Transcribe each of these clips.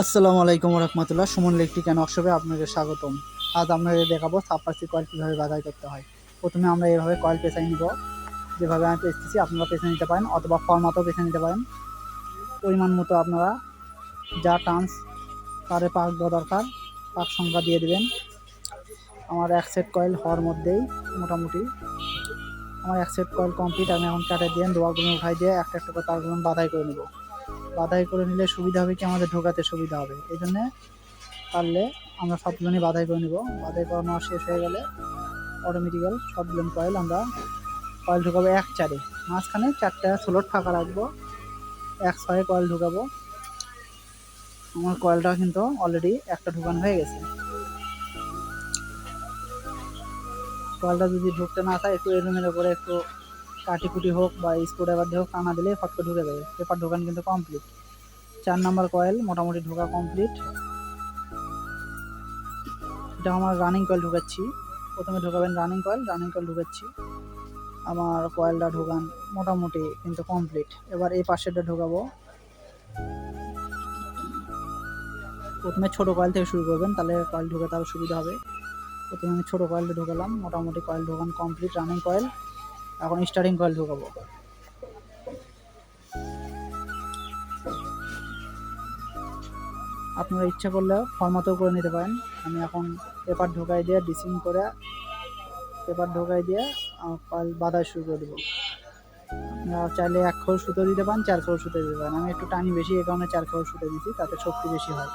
আসসালামু আলাইকুম রহমতুল্লাহ Suman electric and ওয়ার্কশপে আপনাকে স্বাগতম। আজ আপনাদের দেখাবো সাবপাসি কয়েল কীভাবে বাধাই করতে হয়। প্রথমে আমরা এভাবে কয়েল পেঁচাই নিব। যেভাবে আমি পেঁচতেছি, আপনারা পেঁচে নিতে পারেন অথবা ফর্মাতেও পেঁচে নিতে পারেন। পরিমাণ মতো আপনারা যা টান্স, তারে পাক দেওয়া দরকার পাক সংখ্যা দিয়ে দেবেন। আমার এক সেট কয়েল হওয়ার মধ্যেই মোটামুটি আমার এক সেট কয়েল কমপ্লিট আমি এখন কাটে দিয়ে দোয়াগুলো উঠাই দিয়ে একটা একটা করে তারগুলো বাধাই করে নেব। বাধাই করে নিলে সুবিধা হবে কি? আমাদের ঢোকাতে সুবিধা হবে। এই জন্যে পারলে আমরা সব সবগুলোই বাধাই করে নিব। বাধাই করানো শেষ হয়ে গেলে অটোমেটিক্যাল সবগুলো কয়েল আমরা কয়েল ঢুকাবো এক চারে। মাঝখানে চারটা স্লোট ফাঁকা রাখব। এক ছয়ে কয়েল ঢুকাবো। আমার কয়েলটা কিন্তু অলরেডি একটা ঢুকানো হয়ে গেছে। কয়েলটা যদি ঢুকতে না চায়, একটু এলোমেলো করে একটু কাটি কুটি হোক বা স্ক্রু ড্রাইভার দিয়ে হোক টানা দিলে ফটকে ঢুকে যাবে পেপার ঢোকান কিন্তু কমপ্লিট চার নাম্বার কয়েল মোটামুটি ঢোকা কমপ্লিট এটা আমার রানিং কয়েল ঢুকাচ্ছি। প্রথমে ঢোকাবেন রানিং কয়েল রানিং কয়েল ঢুকাচ্ছি। আমার কয়েলটা ঢোকান মোটামুটি কিন্তু কমপ্লিট এবার এই পাশেরটা ঢোকাবো। প্রথমে ছোট কয়েল থেকে শুরু করবেন, তাহলে কয়েল ঢোকাতে আরও সুবিধা হবে। প্রথমে আমি ছোটো কয়েলটা ঢোকালাম, মোটামুটি কয়েল ঢোকান কমপ্লিট রানিং কয়েল এখন স্টার্টিং কয়েল ঢোকাবো। আপনারা ইচ্ছা করলে ফরমাতেও করে নিতে পারেন। আমি এখন পেপার ঢোকাই দিয়ে ডিসিং করে পেপার ঢোকাই দিয়ে বাঁধা শুরু করে দেবো। আপনারা চাইলে এক খোল সুতো দিতে পারেন, চার খোল সুতো দিতে পারেন। আমি একটু টানি বেশি, এই কারণে চার খোল সুতো দিচ্ছি তাতে শক্তি বেশি হয়।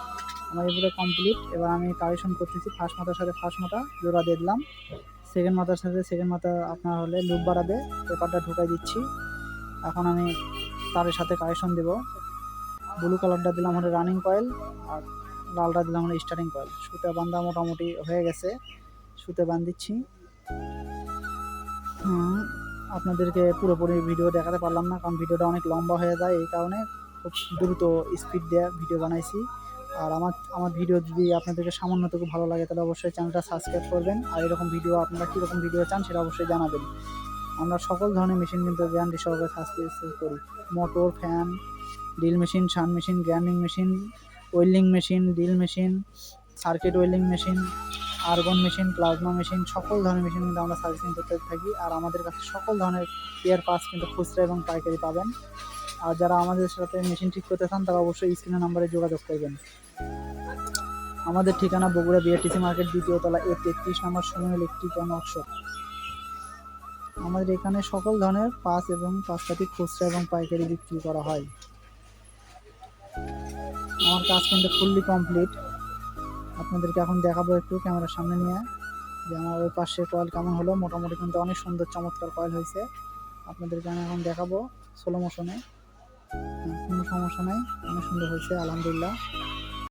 আমার এগুলো কমপ্লিট এবার আমি কারেকশন করতেছি ফার্স্ট মাথার সাথে ফার্স্ট মাথা, জোড়া দিয়ে দিলাম। সেকেন্ড মাথার সাথে সেকেন্ড মাথা আপনার হলে লুপ বাড়াবে পেপারটা ঢুকাই দিচ্ছি। এখন আমি তারের সাথে কারেকশন দেব। ব্লু কালারটা দিলাম হলে রানিং কয়েল আর লালটা দিলাম হলে স্টার্টিং কয়েল সুতে বান্ধা মোটামুটি হয়ে গেছে। সুতে বান্ধিচ্ছি। আপনাদেরকে পুরোপুরি ভিডিও দেখাতে পারলাম না, কারণ ভিডিওটা অনেক লম্বা হয়ে যায়, এই কারণে খুব দ্রুত স্পিড দিয়ে ভিডিও বানাইছি। আর আমার আমার ভিডিও যদি আপনাদেরকে সামান্যটুকু ভালো লাগে, তাহলে অবশ্যই চ্যানেলটা সাবস্ক্রাইব করবেন। আর এরকম ভিডিও আপনারা কীরকম ভিডিও চান সেটা অবশ্যই জানাবেন। আমরা সকল ধরনের মেশিন কিন্তু গ্যারান্টি সহকারে সাবস্ক্রাইব করি। মোটর ফ্যান ড্রিল মেশিন সান machine grinding machine welding machine drill machine circuit welding machine argon machine plasma machine সকল ধরনের মেশিন কিন্তু আমরা সার্ভিসিং করতে থাকি। আর আমাদের কাছে সকল ধরনের পেয়ার পাস কিন্তু খুচরা এবং পাইকারি পাবেন। আর যারা আমাদের সাথে মেশিন ঠিক করতে চান, তারা অবশ্যই স্ক্রিনের নাম্বারে যোগাযোগ করবেন। আমাদের ঠিকানা বগুড়া বিআরটিসি মার্কেট দ্বিতীয় তলা এ তেত্রিশ নম্বর সময় ইলেকট্রিক ওয়ার্কশপ আমাদের এখানে সকল ধরনের পাস এবং পাঁচপাতি খুচরা এবং পাইকারি বিক্রি করা হয়। আমার কাজ কিন্তু ফুললি কমপ্লিট আপনাদেরকে এখন দেখাবো একটু ক্যামেরার সামনে নিয়ে যে আমার ওই পাশে কয়েল কেমন হলো। মোটামুটি কিন্তু অনেক সুন্দর চমৎকার কয়েল হয়েছে। আপনাদেরকে আমি এখন দেখাবো স্লো মোশনে কোনো সমস্যা নাই অনেক সুন্দর হয়েছে আলহামদুলিল্লাহ।